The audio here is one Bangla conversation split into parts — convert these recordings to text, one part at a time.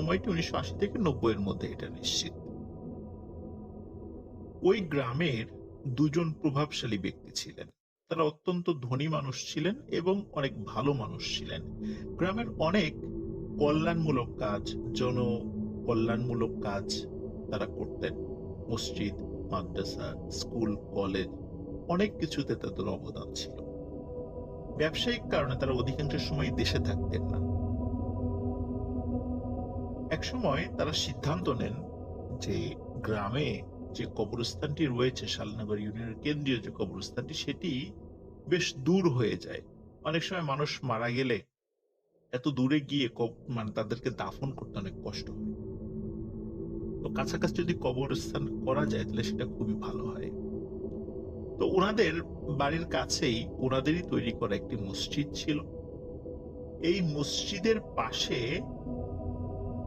সময়টি উনিশশো আশি থেকে নব্বই এর মধ্যে এটা নিশ্চিত। ওই গ্রামের দুজন প্রভাবশালী ব্যক্তি ছিলেন। তারা অত্যন্ত ধনী মানুষ ছিলেন এবং অনেক ভালো মানুষ ছিলেন। গ্রামের অনেক কল্যাণমূলক কাজ জন কল্যাণমূলক কাজ তারা করতেন। মসজিদ, মাদ্রাসা, স্কুল, কলেজ, অনেক কিছুতে তাদের অবদান ছিল। ব্যবসায়িক কারণে তারা অধিকাংশ সময় দেশে থাকতেন না। একসময় তারা সিদ্ধান্ত নেন যে গ্রামে যে কবরস্থানটি রয়েছে, শালনগর ইউনিয়নের কেন্দ্রীয় যে কবরস্থানটি, সেটি বেশ দূর হয়ে যায়। অনেক সময় মানুষ মারা গেলে এত দূরে গিয়ে মানে তাদেরকে দাফন করতে অনেক কষ্ট হয়। তো কাছাকাছি যদি কবরস্থান করা যায়, তাহলে সেটা খুবই ভালো হয়। তো ওনাদের বাড়ির কাছেই ওনাদেরই তৈরি করা একটি মসজিদ ছিল। এই মসজিদের পাশে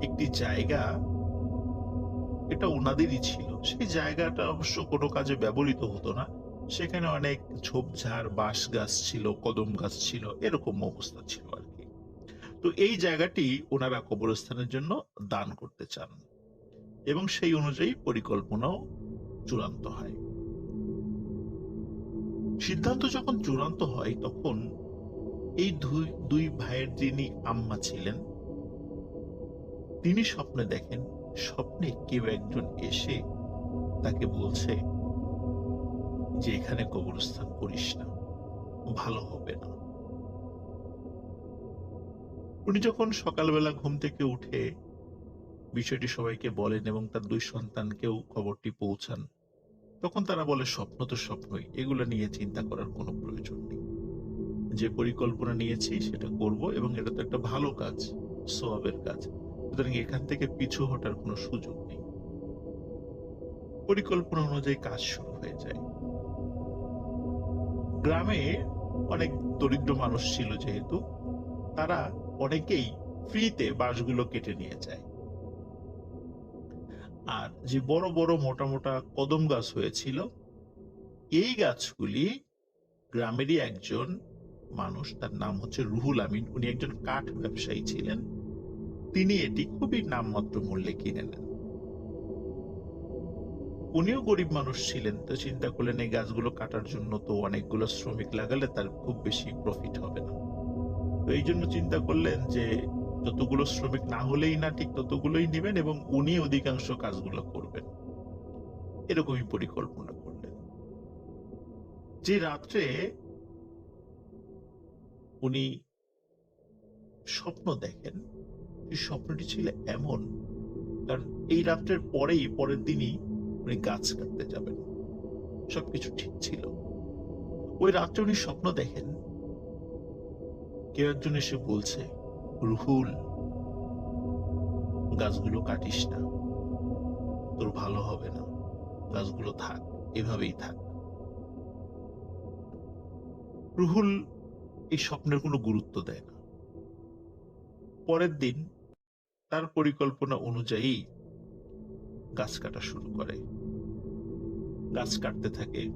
একটি জায়গা এটা ওনাদেরই ছিল। সেই জায়গাটা অবশ্য কোনো কাজে ব্যবহৃত হতো না। সেখানে অনেক ঝোপঝাড় বাঁশ গাছ ছিল, কদম গাছ ছিল, এরকম অবস্থা ছিল আর কি। তো এই জায়গাটি ওনারা কবরস্থানের জন্য দান করতে চান এবং সেই অনুযায়ী পরিকল্পনাও চূড়ান্ত হয়। সিদ্ধান্ত যখন চূড়ান্ত হয়, তখন এই দুই ভাইয়ের যিনি আম্মা ছিলেন তিনি স্বপ্নে দেখেন, স্বপ্নে কেউ একজন এসে তাকে বলছে, যে এখানে কবরস্থান করিস না, ভালো হবে না। উনি যখন সকালবেলা ঘুম থেকে উঠে বিষয়টি সবাইকে বলেন এবং তার দুই সন্তানকেও খবরটি পৌঁছান, তখন তারা বলে, স্বপ্ন তো স্বপ্নই, এগুলো নিয়ে চিন্তা করার কোনো প্রয়োজন নেই। যে পরিকল্পনা নিয়েছি সেটা করব এবং এটা তো একটা ভালো কাজ, সোয়াবের কাজ। সুতরাং এখান থেকে পিছু হটার কোনো সুযোগ নেই। পরিকল্পনা অনুযায়ী কাজ শুরু হয়ে যায়। গ্রামে অনেক দরিদ্র মানুষ ছিল যেহেতু, তারা অনেকেই ফ্রিতে বাঁশগুলো কেটে নিয়ে যায়। আর যে বড় বড় মোটা মোটা কদম গাছ হয়েছিল, এই গাছগুলি গ্রামেরই একজন মানুষ, তার নাম হচ্ছে রুহুল আমিন, উনি একজন কাঠ ব্যবসায়ী ছিলেন। তিনি এটি খুবই নামমাত্র মূল্যে কিনে নেন। উনিও গরিব মানুষ ছিলেন, তো চিন্তা করলেন এই গাছগুলো কাটার জন্য তো অনেকগুলো শ্রমিক লাগালে তার খুব বেশি প্রফিট হবে না। তো এই জন্য চিন্তা করলেন যে, যতগুলো শ্রমিক না হলেই না ঠিক ততগুলোই নেবেন এবং উনি অধিকাংশ কাজগুলো করবেন। এরকমই পরিকল্পনা করলেন। যে রাত্রে উনি স্বপ্ন দেখেন স্বপ্নটি ছিল এমন, কারণ এই রাত্রের পরেই, পরের দিনই উনি গাছ কাটতে যাবেন। সবকিছু ঠিক ছিল। ওই রাত্রে উনি স্বপ্ন দেখেন। কেউ একজন এসে বলছে, রুহুল, গাছগুলো কাটিস না। তোর ভালো হবে না। গাছগুলো থাক, এভাবেই থাক। রুহুল এই স্বপ্নের কোনো গুরুত্ব দেয় না। পরের দিন তার পরিকল্পনা অনুযায়ী গাছ কাটা শুরু করে। গাছ কাটতে থাকে।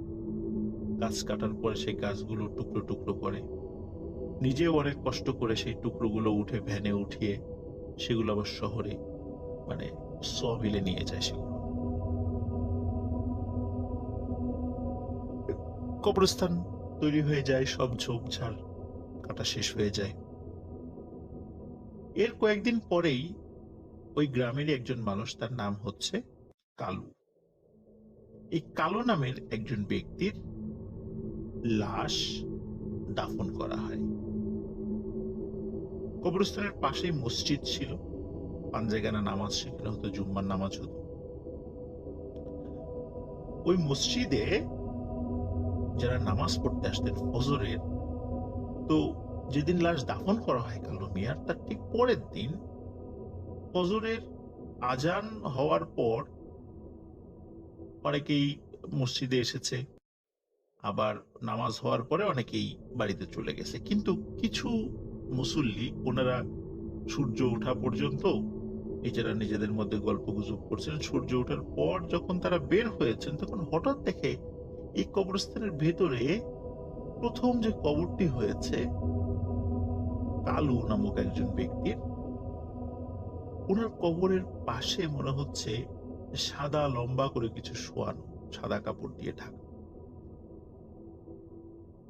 গাছ কাটার পরে সেই গাছগুলো টুকরো টুকরো করে। নিজেও অনেক কষ্ট করে সেই টুকরোগুলো উঠে ভ্যানে উঠিয়ে সেগুলো আবার শহরে মানে সবিলে নিয়ে যায় সেগুলো। কবরস্থান তৈরি হয়ে যায়, সব ঝোপঝাড় কাটা শেষ হয়ে যায়। এর কয়েকদিন পরেই ওই গ্রামেরই একজন মানুষ, তার নাম হচ্ছে কালু। এই কালো নামের একজন ব্যক্তির লাশ দাফন করা হয়। কবরস্থানের পাশেই মসজিদ ছিল। পাঞ্জেগানা নামাজ সেখানে হতো, জুম্মার নামাজ হতো। ওই মসজিদে যারা নামাজ পড়তে আসতেন ফজরের, তো যেদিন লাশ দাফন করা হয় কালো মিয়ার, তার ঠিক পরের দিন ফজরের আজান হওয়ার পর অনেকেই মসজিদে এসেছে, আবার নামাজ হওয়ার পরে অনেকেই বাড়িতে চলে গেছে। কিন্তু কিছু মুসল্লি, ওনারা সূর্য ওঠা পর্যন্ত নিজেরা নিজেদের মধ্যে গল্প গুজব করছিলেন সূর্য ওঠার পর যখন তারা বের হয়েছেন, তখন হঠাৎ দেখে এই কবরস্থানের ভেতরে প্রথম যে কবরটি হয়েছে, কালু নামক একজন ব্যক্তির ওনার কবরের পাশে মনে হচ্ছে সাদা লম্বা করে কিছু শোয়ানো, সাদা কাপড় দিয়ে ঢাকা।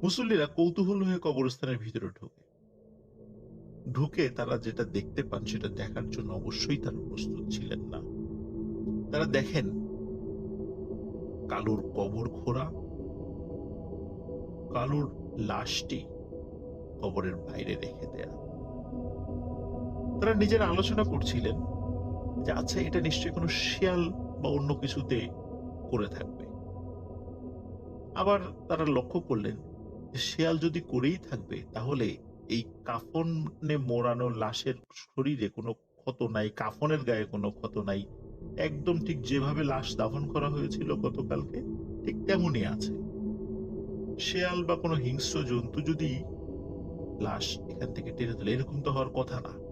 মুসল্লিরা কৌতূহল হয়ে কবরস্থানের ভিতরে ঢোকে। ঢুকে তারা যেটা দেখতে পান, সেটা দেখার জন্য অবশ্যই তারা প্রস্তুত ছিলেন না। তারা দেখেন কালুর কবর খোঁড়া কালুর লাশটি কবরের বাইরে রেখে দেয়া। তারা নিজের আলোচনা করছিলেন যে আচ্ছা এটা নিশ্চয়ই কোনো শিয়াল বা অন্য কিছুতে করে থাকবে। আবার তারা লক্ষ্য করলেন শিয়াল যদি করেই থাকবে, তাহলে এই কাফনে মোড়ানো লাশের শরীরে কোনো ক্ষত নাই, কাফনের গায়ে কোনো ক্ষত নাই, একদম ঠিক যেভাবে লাশ দাফন করা হয়েছিল গতকালকে, ঠিক তেমনই আছে। শেয়াল বা কোনো হিংস্র জন্তু যদি লাশ এখান থেকে টেনে তোলে, এরকম তো হওয়ার কথা না।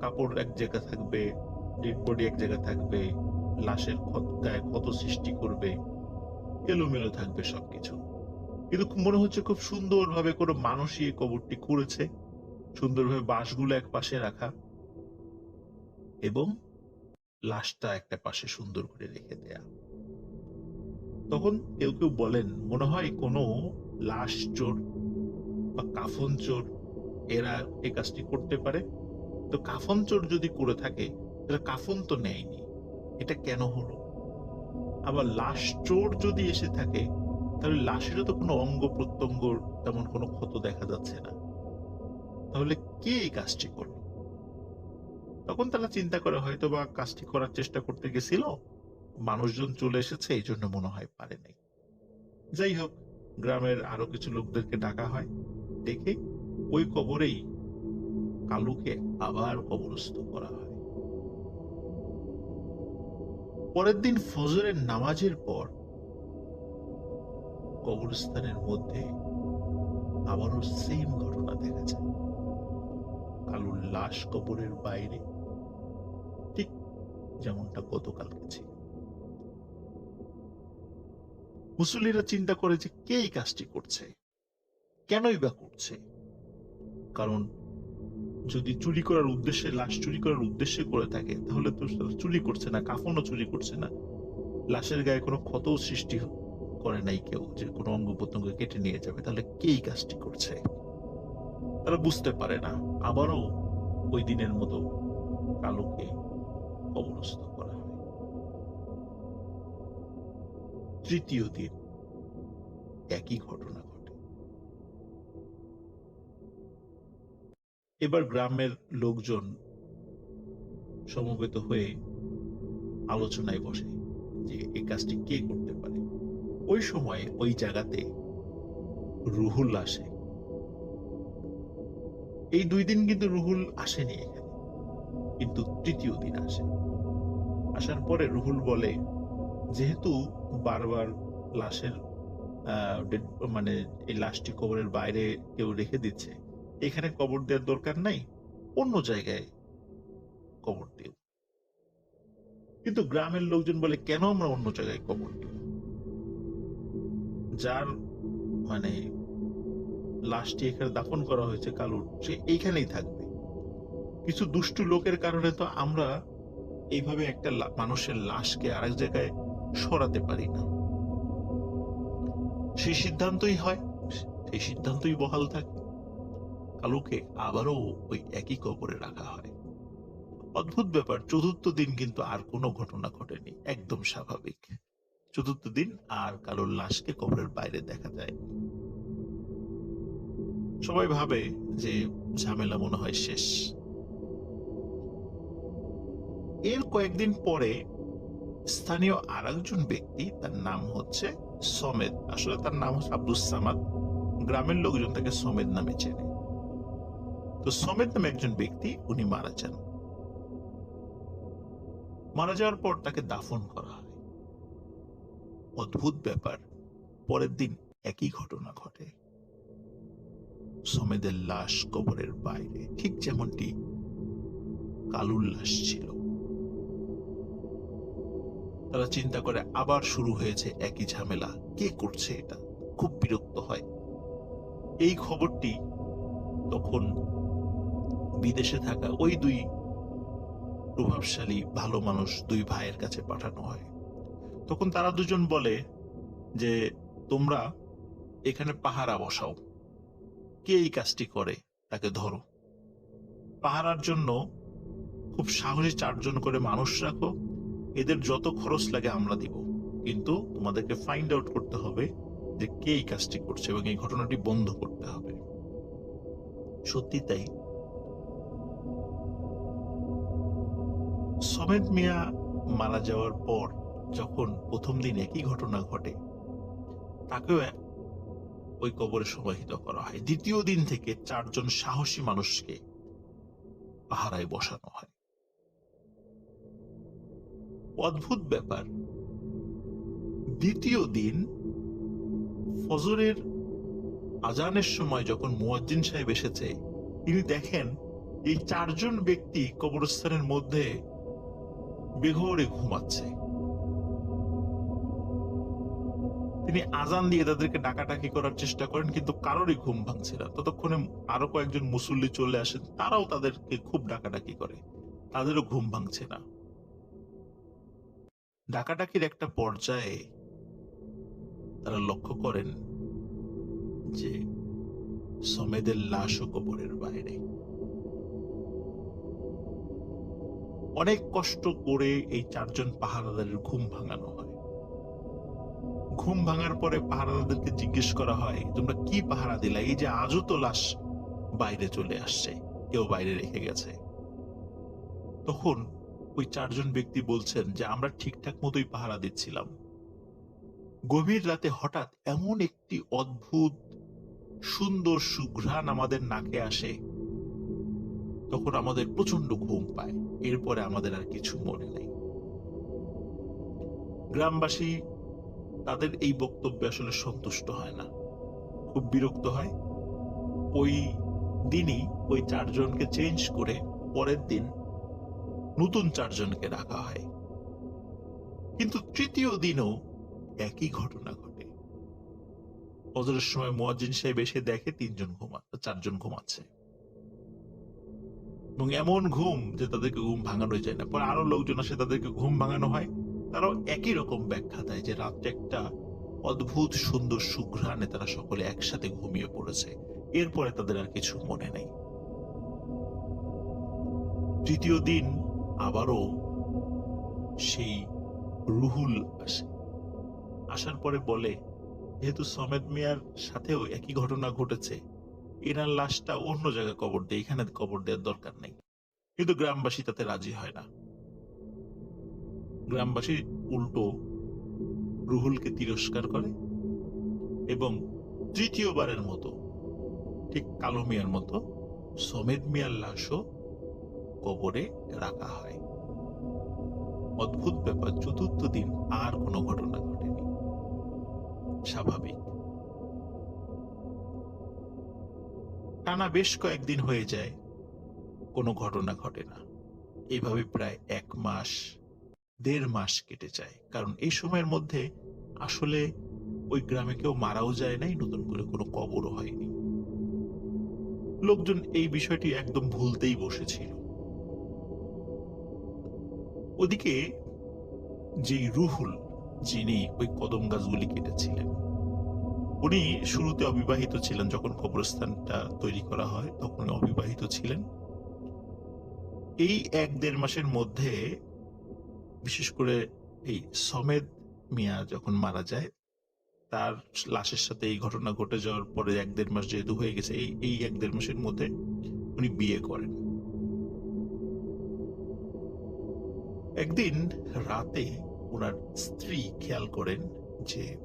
কাপড় এক জায়গায় থাকবে ডেড বডি এক জায়গায় থাকবে, লাশের ক্ষত- গায়ে ক্ষত সৃষ্টি করবে, এলোমেলো থাকবে সবকিছু। কিন্তু মনে হচ্ছে খুব সুন্দরভাবে কোনো মানুষই এই কবরটি করেছে। সুন্দরভাবে বাঁশগুলো এক পাশে রাখা এবং লাশটা একটা পাশে সুন্দর করে রেখে দেয়া। তখন কেউ কেউ বলেন, মনে হয় কোনো লাশ চোর বা কাফন চোর এরা এই কাজটি করতে পারে। তো কাফন চোর যদি করে থাকে, তাহলে কাফন তো নেয়নি। এটা কেন হলো? আবার লাশ চোর যদি এসে থাকে, তাহলে লাশেরও তো কোনো অঙ্গ প্রত্যঙ্গ তেমন কোনো ক্ষত দেখা যাচ্ছে না। তাহলে কে এই কাজটি করল? তখন তারা চিন্তা করে হয়তো বা কাজটি করার চেষ্টা করতে গেছিল। মানুষজন চলে এসেছে, এই জন্য মনে হয় পারে নাই। যাই হোক, গ্রামের আরও কিছু লোকদেরকে ডাকা হয়। দেখে ওই কবরেই কালুকে আবার কবরস্থ করা হয়। পরের দিন ফজরের নামাজের পর কবরস্থানের মধ্যে আবারও সেম ঘটনা দেখা যায়। কালুর লাশ কবরের বাইরে, ঠিক যেমনটা গতকালকে ছিল। মুসল্লিরা চিন্তা করে যে কে এই কাজটি করছে? কেনই বা করছে? কারণ যদি চুরি করার উদ্দেশ্যে, লাশ চুরি করার উদ্দেশ্যে করে থাকে, তাহলে তো চুরি করছে না, কাফনও চুরি করছে না। লাশের গায়ে কোনো ক্ষতও সৃষ্টি করে নাই কেউ যে কোনো অঙ্গ প্রত্যঙ্গ কেটে নিয়ে যাবে। তাহলে কে কাজটি করছে? তারা বুঝতে পারে না। আবারও ওই দিনের মতো কালোকে কবরস্থ করা হয়। তৃতীয় দিন, একই ঘটনা এবার গ্রামের লোকজন সমবেত হয়ে আলোচনায় বসে যে এই কাজটি কে করতে পারে। ওই সময় ওই জায়গাতে রুহুল আসে। এই দুই দিন কিন্তু রুহুল আসেনি এখানে, কিন্তু তৃতীয় দিন আসে। আসার পরে রুহুল বলে, যেহেতু বারবার লাশের মানে এই লাশটি কবরের বাইরে কেউ রেখে দিচ্ছে এখানে কবর দেওয়ার দরকার নাই, অন্য জায়গায় কবর দিও কিন্তু গ্রামের লোকজন বলে, কেন আমরা অন্য জায়গায় কবর দিব? যার মানে লাশটি এখানে দাফন করা হয়েছে কালুর সে এইখানেই থাকবে। কিছু দুষ্টু লোকের কারণে তো আমরা এইভাবে একটা মানুষের লাশকে আরেক জায়গায় সরাতে পারি না। সেই সিদ্ধান্তই হয়, সেই সিদ্ধান্তই বহাল থাকে। কালুকে আবারও ওই একই কবরে রাখা হয়। অদ্ভুত ব্যাপার, চতুর্থ দিন কিন্তু আর কোনো ঘটনা ঘটেনি, একদম স্বাভাবিক। চতুর্থ দিন আর কালোর লাশকে কবরের বাইরে দেখা যায় সবাই ভাবে যে ঝামেলা মনে হয় শেষ। এর কয়েকদিন পরে স্থানীয় আর একজন ব্যক্তি, তার নাম হচ্ছে সমেদ আসলে তার নাম হচ্ছে আব্দুস সামাদ। গ্রামের লোকজন তাকে সমেদ নামে চেনে। তো সমেদ নামে একজন ব্যক্তি, উনি মারা যান। মারা যাওয়ার পর তাকে দাফন করা হয়। অদ্ভুত ব্যাপার, পরের দিন একই ঘটনা ঘটে। সমেদের লাশ কবরের বাইরে, ঠিক যেমনটি কালুর লাশ ছিল। তারা চিন্তা করে, আবার শুরু হয়েছে একই ঝামেলা। কে করছে এটা? খুব বিরক্ত হয়। এই খবরটি তখন বিদেশে থাকা ওই দুই প্রভাবশালী ভালো মানুষ দুই ভাইয়ের কাছে পাঠানো হয়। তখন তারা দুজন বলে যে, তোমরা এখানে পাহারা বসাও। কে এই কাজটি করে, তাকে ধরো। পাহারার জন্য খুব সাহসী চারজন করে মানুষ রাখো। এদের যত খরচ লাগে আমরা দিব। কিন্তু তোমাদেরকে ফাইন্ড আউট করতে হবে যে কে এই কাজটি করছে এবং এই ঘটনাটি বন্ধ করতে হবে। সত্যি তাই? সমেত মিয়া মারা যাওয়ার পর যখন প্রথম দিন একই ঘটনা ঘটে, তাকেও ওই কবরে সমাহিত করা হয়। দ্বিতীয় দিন থেকে চারজন সাহসী মানুষকে পাহারায় বসানো হয়। অদ্ভুত ব্যাপার। দ্বিতীয় দিন ফজরের আজানের সময় যখন মুয়াজ্জিন সাহেব এসেছে, তিনি দেখেন এই চারজন ব্যক্তি কবরস্থানের মধ্যে বেঘরে ঘুমাচ্ছে। তিনি আজান দিয়ে তাদেরকে ডাকাডাকি করার চেষ্টা করেন, কিন্তু কারোরই ঘুম ভাঙছে না। ততক্ষণে আরও কয়েকজন মুসল্লি চলে আসেন, তারাও তাদেরকে খুব ডাকাডাকি করে। তাদেরও ঘুম ভাঙছে না। ডাকাডাকির একটা পর্যায়ে তারা লক্ষ্য করেন যে সমেদের লাশও কবরের বাইরে। অনেক কষ্ট করে এই চারজন পাহারাদারের ঘুম ভাঙানো হয়। ঘুম ভাঙার পরে পাহারাদারদেরকে জিজ্ঞেস করা হয়, তোমরা কি পাহারা দিলা? এই যে আজও তো লাশ বাইরে চলে আসছে, কেউ বাইরে রেখে গেছে। তখন ওই চারজন ব্যক্তি বলছেন যে, আমরা ঠিকঠাক মতোই পাহারা দিচ্ছিলাম। গভীর রাতে হঠাৎ এমন একটি অদ্ভুত, সুন্দর সুঘ্রাণ আমাদের নাকে আসে তখন আমাদের প্রচণ্ড ঘুম পায়। এরপরে আমাদের আর কিছু মনে নেই। গ্রামবাসী তাদের এই বক্তব্যে আসলে সন্তুষ্ট হয় না। খুব বিরক্ত হয়। ওই দিনই ওই চারজনকে চেঞ্জ করে পরের দিন নতুন চারজনকে রাখা হয়। কিন্তু তৃতীয় দিনও একই ঘটনা ঘটে। ফজরের সময় মুয়াজ্জিন সাহেব এসে দেখে তিনজন ঘুমা, চারজন ঘুমাচ্ছে। এবং এমন ঘুম যে তাদেরকে ঘুম ভাঙানো যায় না। পরে আরও লোকজন আসে, তাদেরকে ঘুম ভাঙানো হয়। তারাও একই রকম ব্যাখ্যা দেয় যে রাত্রে একটা অদ্ভুত সুন্দর সুঘ্রাণে তারা সকলে একসাথে ঘুমিয়ে পড়েছে। এরপরে তাদের আর কিছু মনে নেই। তৃতীয় দিন আবারও সেই রুহুল আসে। আসার পরে বলে, যেহেতু সমেদ মিয়ার সাথেও একই ঘটনা ঘটেছে এনার লাশটা অন্য জায়গায় কবর দেয়, এখানে কবর দেওয়ার দরকার নেই। কিন্তু গ্রামবাসী তাতে রাজি হয় না। গ্রামবাসী উল্টো রুহুলকে তিরস্কার করে এবং তৃতীয়বারের মতো, ঠিক কালো মিয়ার মতো সমেদ মিয়ার লাশও কবরে রাখা হয়। অদ্ভুত ব্যাপার, চতুর্থ দিন আর কোনো ঘটনা ঘটেনি। স্বাভাবিক। টানা বেশ কয়েকদিন হয়ে যায়। কোনো ঘটনা ঘটে না। এইভাবে প্রায় এক মাস, দেড় মাস কেটে যায়। কারণ এই সময়ের মধ্যে আসলে ওই গ্রামে কেউ মারাও যায় নাই, নতুন করে কোনো কবরও হয়নি। লোকজন এই বিষয়টি একদম ভুলতেই বসেছিল। ওদিকে যে রুহুল, যিনি ওই কদম গাছগুলি কেটেছিলেন উনি শুরুতে অবিবাহিত ছিলেন যখন কবরস্থানটা তৈরি করা হয়, তখন অবিবাহিত ছিলেন। এই এক দেড় মাসের মধ্যে বিশেষ করে এই সমেদ মিয়া যখন মারা যায়, তার লাশের সাথে এই ঘটনা ঘটে যাওয়ার পরে এক দেড় মাস যেহেতু হয়ে গেছে, এই এই এক দেড় মাসের মধ্যে উনি বিয়ে করেন। একদিন রাতে ওনার স্ত্রী খেয়াল করেন যে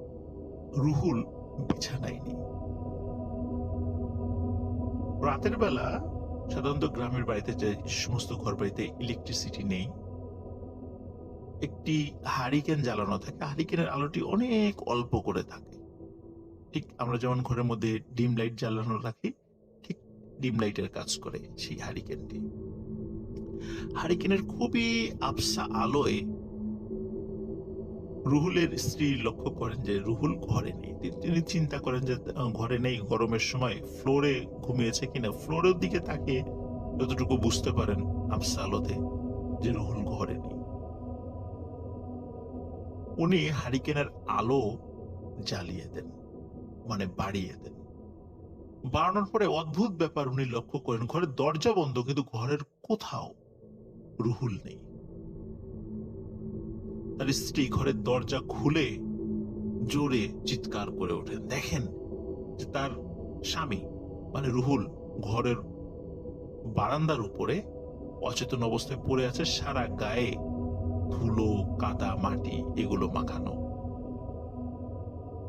রুহুল বিছানায় রাতের বেলা সাধারণত গ্রামের বাড়িতে যে সমস্ত ঘর বাড়িতে ইলেকট্রিসিটি নেই, একটি হারিকেন জ্বালানো থাকে। হারিকেনের আলোটি অনেক অল্প করে থাকে। ঠিক আমরা যেমন ঘরের মধ্যে ডিম লাইট জ্বালানো রাখি, ঠিক ডিম লাইটের কাজ করে সেই হারিকেনটি হারিকেনের খুবই আবসা আলোয় রুহুলের স্ত্রী লক্ষ্য করেন যে রুহুল ঘরে নেই। তিনি চিন্তা করেন যে ঘরে নেই, গরমের সময় ফ্লোরে ঘুমিয়েছে কিনা। ফ্লোরের দিকে তাকে যতটুকু বুঝতে পারেন আবসা আলোতে যে রুহুল ঘরে নেই। উনি হারিকেনের আলো জ্বালিয়ে দেন মানে বাড়িয়ে দেন। বাড়ানোর পরে অদ্ভুত ব্যাপার উনি লক্ষ্য করেন, ঘরের দরজা বন্ধ, কিন্তু ঘরের কোথাও রুহুল নেই। তার স্ত্রী ঘরের দরজা খুলে জোরে চিৎকার করে ওঠেন। দেখেন যে তার স্বামী মানে রুহুল, ঘরের বারান্দার উপরে অচেতন অবস্থায় পড়ে আছে, সারা গায়ে ধুলো, কাদা, মাটি এগুলো মাখানো।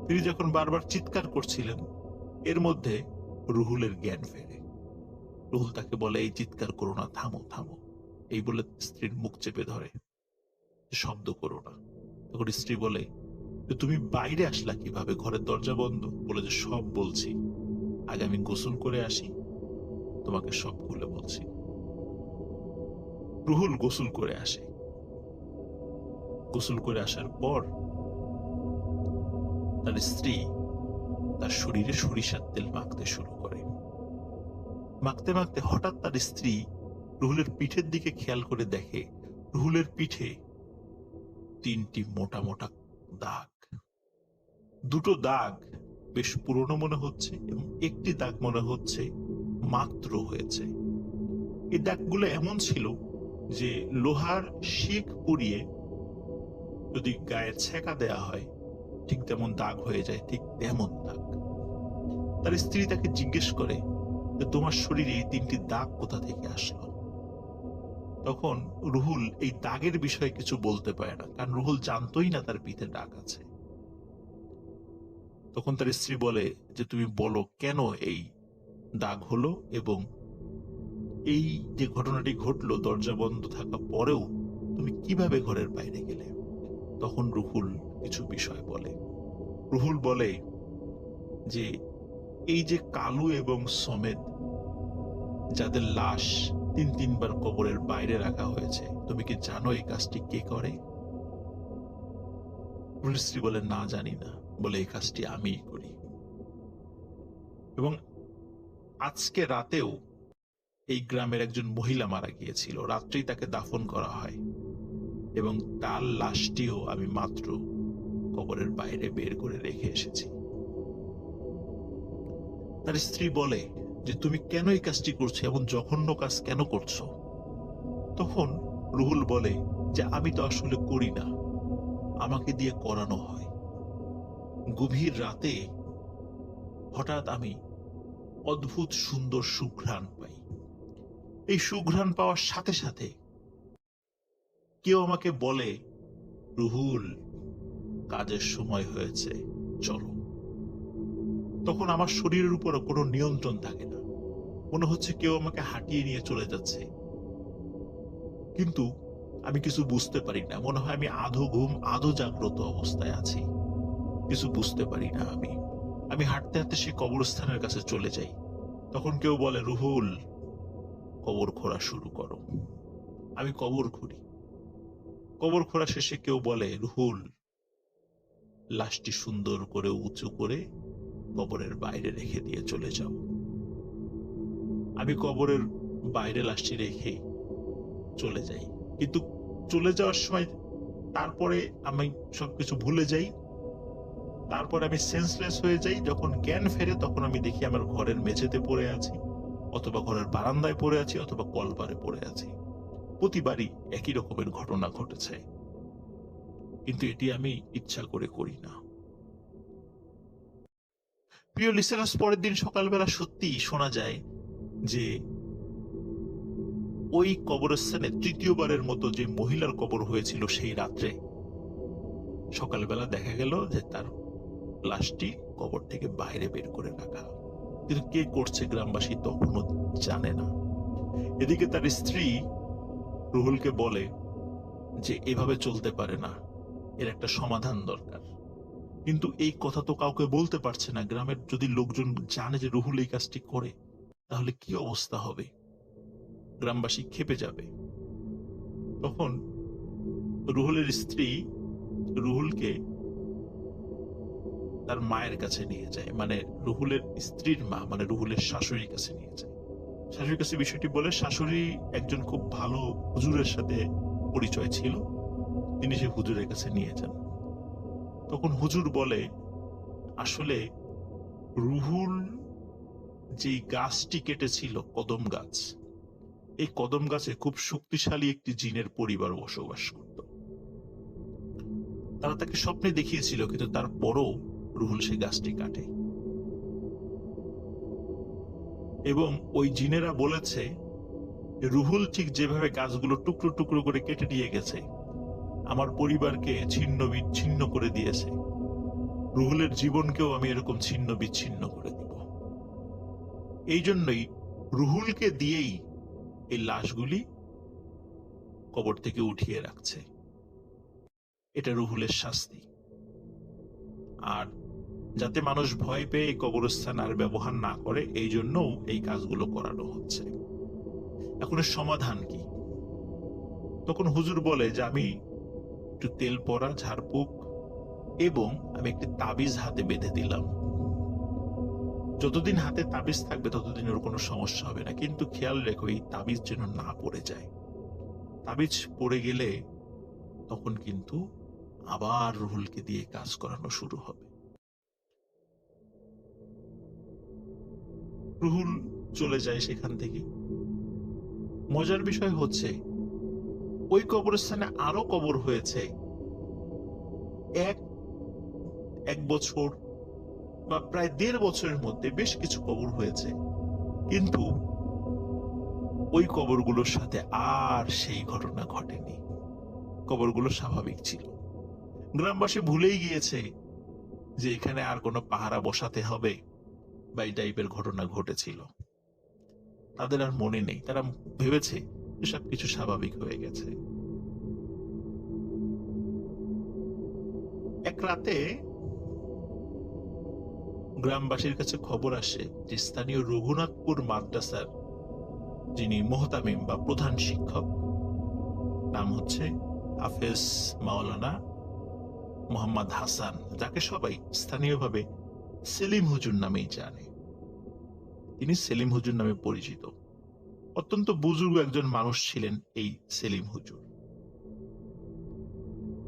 তিনি যখন বারবার চিৎকার করছিলেন, এর মধ্যে রুহুলের জ্ঞান ফেরে। রুহুল তাকে বলে, এই চিৎকার করো না, থামো থামো। এই বলে স্ত্রীর মুখ চেপে ধরে। শব্দ করো না। তখন স্ত্রী বলে তুমি বাইরে আসলা কীভাবে? ঘরের দরজা বন্ধ? বলে যে, সব বলছি। আগে আমি গোসল করে আসি, তোমাকে সব খুলে বলছি। রুহুল গোসল করে আসে। গোসল করে আসার পর তার স্ত্রী তার শরীরে সরিষার তেল মাখতে শুরু করে। মাখতে মাখতে হঠাৎ তার স্ত্রী রুহুলের পিঠের দিকে খেয়াল করে দেখে, রুহুলের পিঠে তিনটি মোটা মোটা দাগ। দুটো দাগ বেশ পুরনো মনে হচ্ছে এবং একটি দাগ মনে হচ্ছে মাত্র হয়েছে। এই দাগগুলো এমন ছিল যে লোহার শিখ পুড়িয়ে যদি গায়ে ছেঁকা দেয়া হয়, ঠিক তেমন দাগ হয়ে যায়, ঠিক তেমন দাগ। তার স্ত্রী তাকে জিজ্ঞেস করে যে, তোমার শরীরে এই তিনটি দাগ কোথা থেকে আসলো? তখন রুহুল এই দাগের বিষয়ে কিছু বলতে পারে না, কারণ রুহুল জানতোই না তার পিঠে দাগ আছে। তখন তার স্ত্রী বলে যে, তুমি বলো কেন এই দাগ হলো এবং এই যে ঘটনাটি ঘটলো, দরজা বন্ধ থাকা পরেও তুমি কীভাবে ঘরের বাইরে গেলে? তখন রুহুল কিছু বিষয় বলে। রুহুল বলে যে, এই যে কালু এবং সমেত যাদের লাশ তিন তিনবার কবরের বাইরে রাখা হয়েছে। তুমি কি জানো এই কাজটি কে করে? রুহুল বলে, না, জানি না। বলে, এই কাজটি আমি করি। এবং আজকে রাতেও এই গ্রামের একজন মহিলা মারা গিয়েছিল। রাত্রেই তাকে দাফন করা হয় এবং তার লাশটিও আমি মাত্র কবরের বাইরে বের করে রেখে এসেছি। তার স্ত্রী বলে যে তুমি কেন এই কাজটি করছ এমন জঘন্য কাজ কেন করছ? তখন রুহুল বলে যে আমি তো আসলে করি না। আমাকে দিয়ে করানো হয়। গভীর রাতে হঠাৎ আমি অদ্ভুত সুন্দর সুঘ্রাণ পাই। এই সুঘ্রাণ পাওয়ার সাথে সাথে কেউ আমাকে বলে, রুহুল, কাজের সময় হয়েছে, চলো। তখন আমার শরীরের উপরে কোনো নিয়ন্ত্রণ থাকে না। মনে হচ্ছে কেউ আমাকে হাঁটিয়ে নিয়ে চলে যাচ্ছে। কিন্তু আমি কিছু বুঝতে পারি না। মনে হয় আমি আধো ঘুম, আধো জাগ্রত অবস্থায় আছি। কিছু বুঝতে পারি না আমি। আমি হাঁটতে হাঁটতে সেই কবরস্থানের কাছে চলে যাই। তখন কেউ বলে, রুহুল, কবর খোঁড়া শুরু করো। আমি কবর খুঁড়ি। কবর খোঁড়া শেষে কেউ বলে, রুহুল, লাশটি সুন্দর করে উঁচু করে কবরের বাইরে রেখে দিয়ে চলে যাও। আমি কবরের বাইরে লাশটি রেখে চলে যাই। কিন্তু চলে যাওয়ার সময় তারপরে আমি সবকিছু ভুলে যাই। তারপর আমি সেন্সলেস হয়ে যাই। যখন জ্ঞান ফেরে তখন আমি দেখি আমার ঘরের মেঝেতে পড়ে আছি, অথবা ঘরের বারান্দায় পড়ে আছি, অথবা কলপারে পড়ে আছি। প্রতিবারই একই রকমের ঘটনা ঘটেছে। কিন্তু এটি আমি ইচ্ছা করে করি না। প্রিয় লিসেনার্স পরের দিন সকালবেলা সত্যি শোনা যায় যে ওই কবরস্থানে তৃতীয়বারের মতো যে মহিলার কবর হয়েছিল সেই রাত্রে সকালবেলা দেখা গেল যে তার লাশটি কবর থেকে বাইরে বের করে রাখা। কিন্তু কে করছে গ্রামবাসী তখনও জানে না। এদিকে তার স্ত্রী রুহুলকে বলে যে এভাবে চলতে পারে না, এর একটা সমাধান দরকার। কিন্তু এই কথা তো কাউকে বলতে পারছে না। গ্রামের যদি লোকজন জানে যে রুহুল এই কাজটি করে তাহলে কি অবস্থা হবে? গ্রামবাসী খেপে যাবে। তখন রুহুলের স্ত্রী রুহুলকে তার মায়ের কাছে নিয়ে যায়। মানে রুহুলের স্ত্রীর মা মানে রুহুলের শাশুড়ির কাছে নিয়ে যায়। শাশুড়ির কাছে বিষয়টি বলে, শাশুড়ি একজন খুব ভালো হুজুরের সাথে পরিচয় ছিল। তিনি সে হুজুরের কাছে নিয়ে যান। তখন হুজুর বলে, আসলে রুহুল যে গাছটি কেটেছিল কদম গাছ, এই কদম গাছে খুব শক্তিশালী একটি জিনের পরিবার বসবাস করত। তারা তাকে স্বপ্নে দেখিয়েছিল, কিন্তু তারপরও রুহুল সেই গাছটি কাটে। এবং ওই জিনেরা বলেছে, রুহুল ঠিক যেভাবে গাছগুলো টুকরো টুকরো করে কেটে দিয়ে গেছে, আমার পরিবারকে ছিন্ন বিচ্ছিন্ন করে দিয়েছে। রুহুলের জীবনকেও আমি এরকম ছিন্ন বিচ্ছিন্ন করে এই জন্যই রুহুলকে দিয়েই এই লাশগুলি কবর থেকে উঠিয়ে রাখছে। এটা রুহুলের শাস্তি। আর যাতে মানুষ ভয় পেয়ে কবরস্থান আর ব্যবহার না করে এই জন্যও এই কাজগুলো করানো হচ্ছে। এখন সমাধান কি? তখন হুজুর বলে যে, আমি একটু তেল পরা ঝাড়ফুঁক এবং আমি একটি তাবিজ হাতে বেঁধে দিলাম। যতদিন হাতে তাবিজ থাকবে, ততদিন ওর কোনো সমস্যা হবে না। কিন্তু খেয়াল রেখো, এই তাবিজ যেন না পড়ে যায়। তাবিজ পড়ে গেলে তখন কিন্তু আবার রুহুলকে দিয়ে কাজ করানো শুরু হবে। রুহুল চলে যায় সেখান থেকে। মজার বিষয় হচ্ছে, ওই কবরস্থানে আরও কবর হয়েছে। এক এক বছর বা প্রায় দেড় বছরের মধ্যে বেশ কিছু কবর হয়েছে। কিন্তু ওই কবরগুলোর সাথে আর সেই ঘটনা ঘটেনি। কবরগুলো স্বাভাবিক ছিল। গ্রামবাসী ভুলেই গিয়েছে যে এখানে আর কোনো পাহারা বসাতে হবে বা এই টাইপের ঘটনা ঘটেছিল। তাদের আর মনে নেই। তারা ভেবেছে যে সবকিছু স্বাভাবিক হয়ে গেছে। এক রাতে গ্রামবাসীর কাছে খবর আসে যে স্থানীয় রঘুনাথপুর মাদ্রাসার যিনি মোহতামিম বা প্রধান শিক্ষক, নাম হচ্ছে হাফেজ মাওলানা মোহাম্মদ হাসান, যাকে সবাই স্থানীয়ভাবে সেলিম হুজুর নামেই জানে। তিনি সেলিম হুজুর নামে পরিচিত। অত্যন্ত বুজুর্গ একজন মানুষ ছিলেন এই সেলিম হুজুর।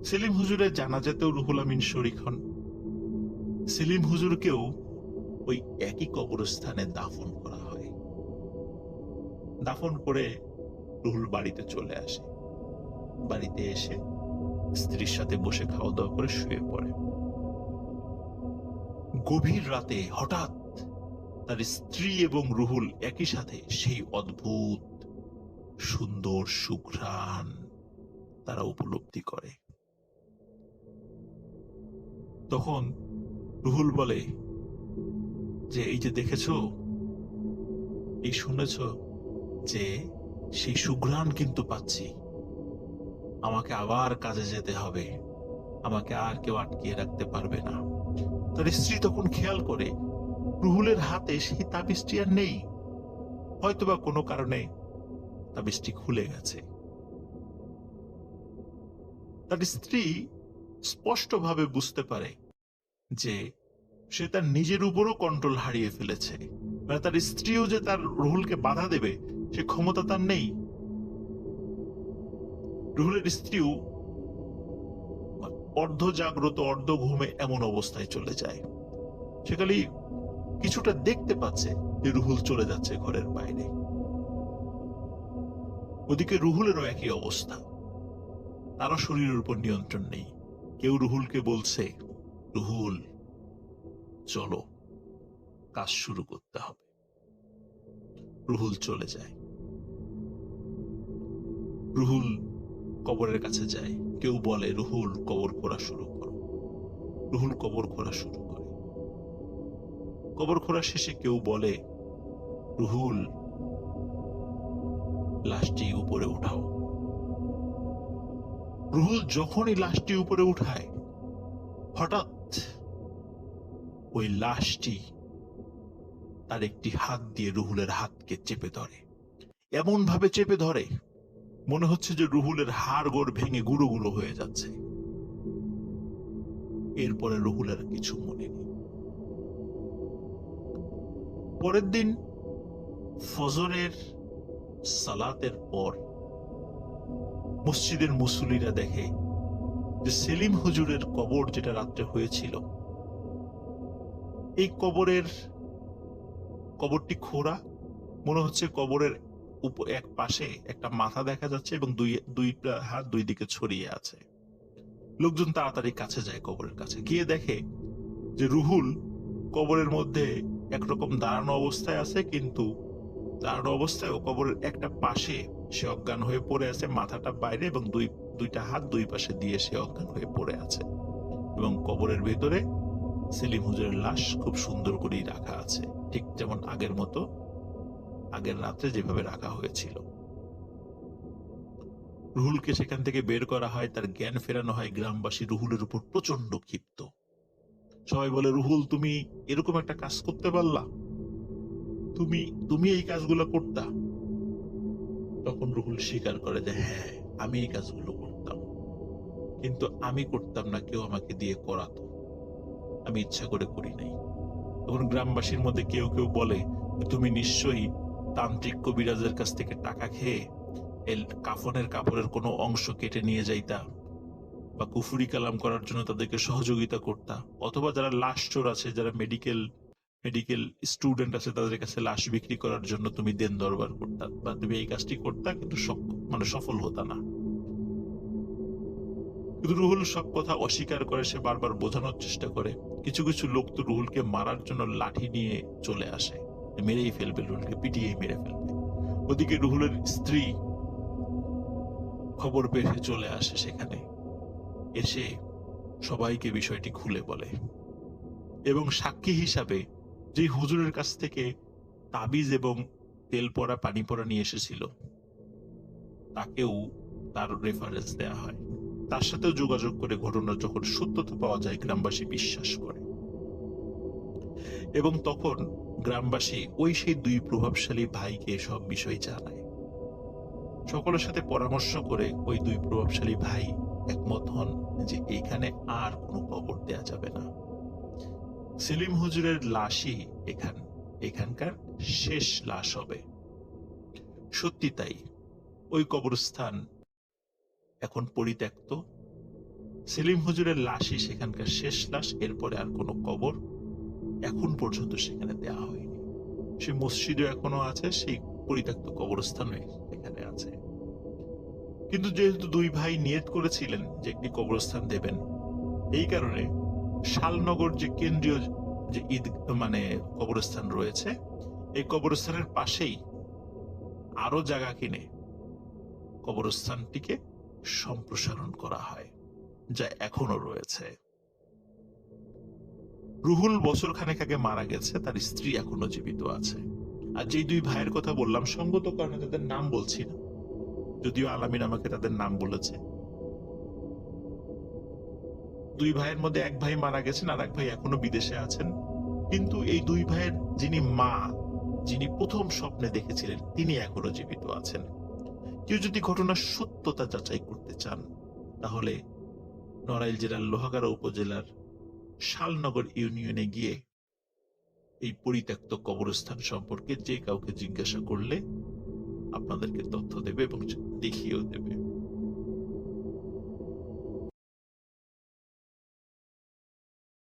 সেলিম হুজুরের জানাজাতেও রুহুল আমিন শরিক হন। সেলিম হুজুরকেও ওই একই কবরস্থানে দাফন করা হয়। দাফন করে রুহুল বাড়িতে চলে আসে। বাড়িতে এসে স্ত্রীর সাথে বসে খাওয়া দাওয়া করে শুয়ে পড়ে। গভীর রাতে হঠাৎ তার স্ত্রী এবং রুহুল একই সাথে সেই অদ্ভুত, সুন্দর সুঘ্রাণ তারা উপলব্ধি করে। তখন রুহুল বলে, যে এই যে দেখেছ, এই শুনেছ যে সেই সুঘ্রাণ কিন্তু পাচ্ছি। আমাকে আবার কাজে যেতে হবে। আমাকে আর কেউ আটকিয়ে রাখতে পারবে না। তার স্ত্রী তখন খেয়াল করে, রুহুলের হাতে সেই তাবিজটি আর নেই। হয়তোবা কোনো কারণে তাবিজটি খুলে গেছে। তার স্ত্রী স্পষ্টভাবে বুঝতে পারে যে সে তার নিজের উপরও কন্ট্রোল হারিয়ে ফেলেছে মানে তার স্ত্রীও যে তার রুহুলকে বাধা দেবে, সে ক্ষমতা তার নেই। রুহুলের স্ত্রীও অর্ধ জাগ্রত অর্ধ ঘুমে এমন অবস্থায় চলে যায়। সে খালি কিছুটা দেখতে পাচ্ছে যে রুহুল চলে যাচ্ছে ঘরের বাইরে। ওদিকে রুহুলেরও একই অবস্থা। তারও শরীরের উপর নিয়ন্ত্রণ নেই। কেউ রুহুলকে বলছে রুহুল চলো, কাজ শুরু করতে হবে। রুহুল চলে যায়। রুহুল কবরের কাছে যায়। কেউ বলে, রুহুল, কবর খোঁড়া শুরু করো। রুহুল কবর খোঁড়া শুরু করে। কবর খোঁড়া শেষে কেউ বলে, রুহুল, লাশটি উপরে উঠাও। রুহুল যখনই লাশটি উপরে উঠায়, হঠাৎ ওই লাশটি তার একটি হাত দিয়ে রুহুলের হাতকে চেপে ধরে। এমন ভাবে চেপে ধরে, মনে হচ্ছে যে রুহুলের হাড় গোড় ভেঙে গুঁড়ো গুঁড়ো হয়ে যাচ্ছে। এরপরে রুহুলের কিছু মনে নেই। পরের দিন ফজরের সালাতের পর মসজিদের মুসল্লিরা দেখে যে সেলিম হুজুরের কবর যেটা রাত্রে হয়েছিল। এই কবরের কবরটি খোঁড়া, মনে হচ্ছে কবরের উপ- এক পাশে একটা মাথা দেখা যাচ্ছে এবং দুই দুইটা হাত দুই দিকে ছড়িয়ে আছে। লোকজন তাড়াতাড়ি কাছে যায় কবরের কাছে। গিয়ে দেখে যে রুহুল কবরের মধ্যে একরকম দাঁড়ানো অবস্থায় আছে, কিন্তু দাঁড়ানো অবস্থায় ও কবরের একটা পাশে সে অজ্ঞান হয়ে পড়ে আছে, মাথাটা বাইরে এবং দুই দুইটা হাত দুই পাশে দিয়ে সে অজ্ঞান হয়ে পড়ে আছে এবং কবরের ভেতরে সেলিম হুজুরের লাশ খুব সুন্দর করেই রাখা আছে, ঠিক যেমন আগের মতো আগের রাত্রে যেভাবে রাখা হয়েছিল। রুহুলকে সেখান থেকে বের করা হয়, তার জ্ঞান ফেরানো হয়, গ্রামবাসী রুহুলের উপর প্রচণ্ড ক্ষিপ্ত। সবাই বলে, রুহুল, তুমি এরকম একটা কাজ করতে পারলা? তুমি তুমি এই কাজগুলো করতা? তখন রুহুল স্বীকার করে যে হ্যাঁ আমি এই কাজগুলো করতাম। কিন্তু আমি করতাম না, কেউ আমাকে দিয়ে করাতো। আমি ইচ্ছা করে করি নাই। তখন গ্রামবাসীর মধ্যে কেউ কেউ বলে তুমি নিশ্চয়ই তান্ত্রিক কবিরাজের কাছ থেকে টাকা খেয়ে কাফনের কাপড়ের কোনো অংশ কেটে নিয়ে যাইতা বা কুফুরি কালাম করার জন্য তাদেরকে সহযোগিতা করতা। অথবা যারা লাশ চোর আছে, যারা মেডিকেল মেডিকেল স্টুডেন্ট আছে, তাদের কাছে লাশ বিক্রি করার জন্য তুমি দেন দরবার করতা বা তুমি এই কাজটি করতা, কিন্তু মানে সফল হতা না। রুহুল সব কথা অস্বীকার করে, সে বারবার বোঝানোর চেষ্টা করে। কিছু কিছু লোক তো রুহুলকে মারার জন্য লাঠি নিয়ে চলে আসে। মেরেই ফেলবে, রুহুলকে পিটিয়েই মেরে ফেলবে। ওদিকে রুহুলের স্ত্রী খবর পেয়ে চলে আসে সেখানে। এসে সবাইকে বিষয়টি খুলে বলে। এবং সাক্ষী হিসাবে যে হুজুরের কাছ থেকে তাবিজ এবং তেল পড়া পানি পড়া নিয়ে এসেছিল, তাকেও তার রেফারেন্স দেয়া হয়। তার সাথেও যোগাযোগ করে ঘটনা যখন সত্যতা পাওয়া যায়, গ্রামবাসী বিশ্বাস করে। এবং তখন গ্রামবাসী ওই সেই দুই প্রভাবশালী ভাইকে সব বিষয় জানায়। সকলের সাথে পরামর্শ করে ওই দুই প্রভাবশালী ভাই একমত হন যে এখানে আর কোনো কবর দেয়া যাবে না। সেলিম হুজুরের লাশই এখান, এখানকার শেষ লাশ হবে। সত্যি তাই। ওই কবরস্থান এখন পরিত্যক্ত। সেলিম হুজুরের লাশই সেখানকার শেষ লাশ, এরপরে আর কোনো কবর এখন পর্যন্ত সেখানে দেয়া হয়নি। সে মসজিদও এখনও আছে, সেই পরিত্যক্ত কবরস্থানে এখানে আছে। কিন্তু যেহেতু দুই ভাই নিয়ত করেছিলেন যে একটি কবরস্থান দেবেন, এই কারণে শালনগর যে কেন্দ্রীয় যে ঈদ মানে কবরস্থান রয়েছে, এই কবরস্থানের পাশেই আরও জায়গা কিনে কবরস্থানটিকে সম্প্রসারণ করা হয়, যা এখনও রয়েছে। রুহুল বছর খানেক আগে মারা গেছে, তার স্ত্রী এখনও জীবিত আছে। আর যেই দুই ভাইয়ের কথা বললাম, সঙ্গত কারণে তাদের নাম বলছি না। যদিও আলামিন আমাকে তাদের নাম বলেছে। দুই ভাইয়ের মধ্যে এক ভাই মারা গেছেন, আর এক ভাই এখনও বিদেশে আছেন। কিন্তু এই দুই ভাইয়ের যিনি মা, যিনি প্রথম স্বপ্নে দেখেছিলেন, তিনি এখনও জীবিত আছেন। কেউ যদি ঘটনার সত্যতা যাচাই করতে চান, তাহলে নড়াইল জেলার লোহাগাড়া উপজেলার শালনগর ইউনিয়নে গিয়ে এই পরিত্যক্ত কবরস্থান সম্পর্কে যে কাউকে জিজ্ঞাসা করলে আপনাদেরকে তথ্য দেবে এবং দেখিয়েও দেবে।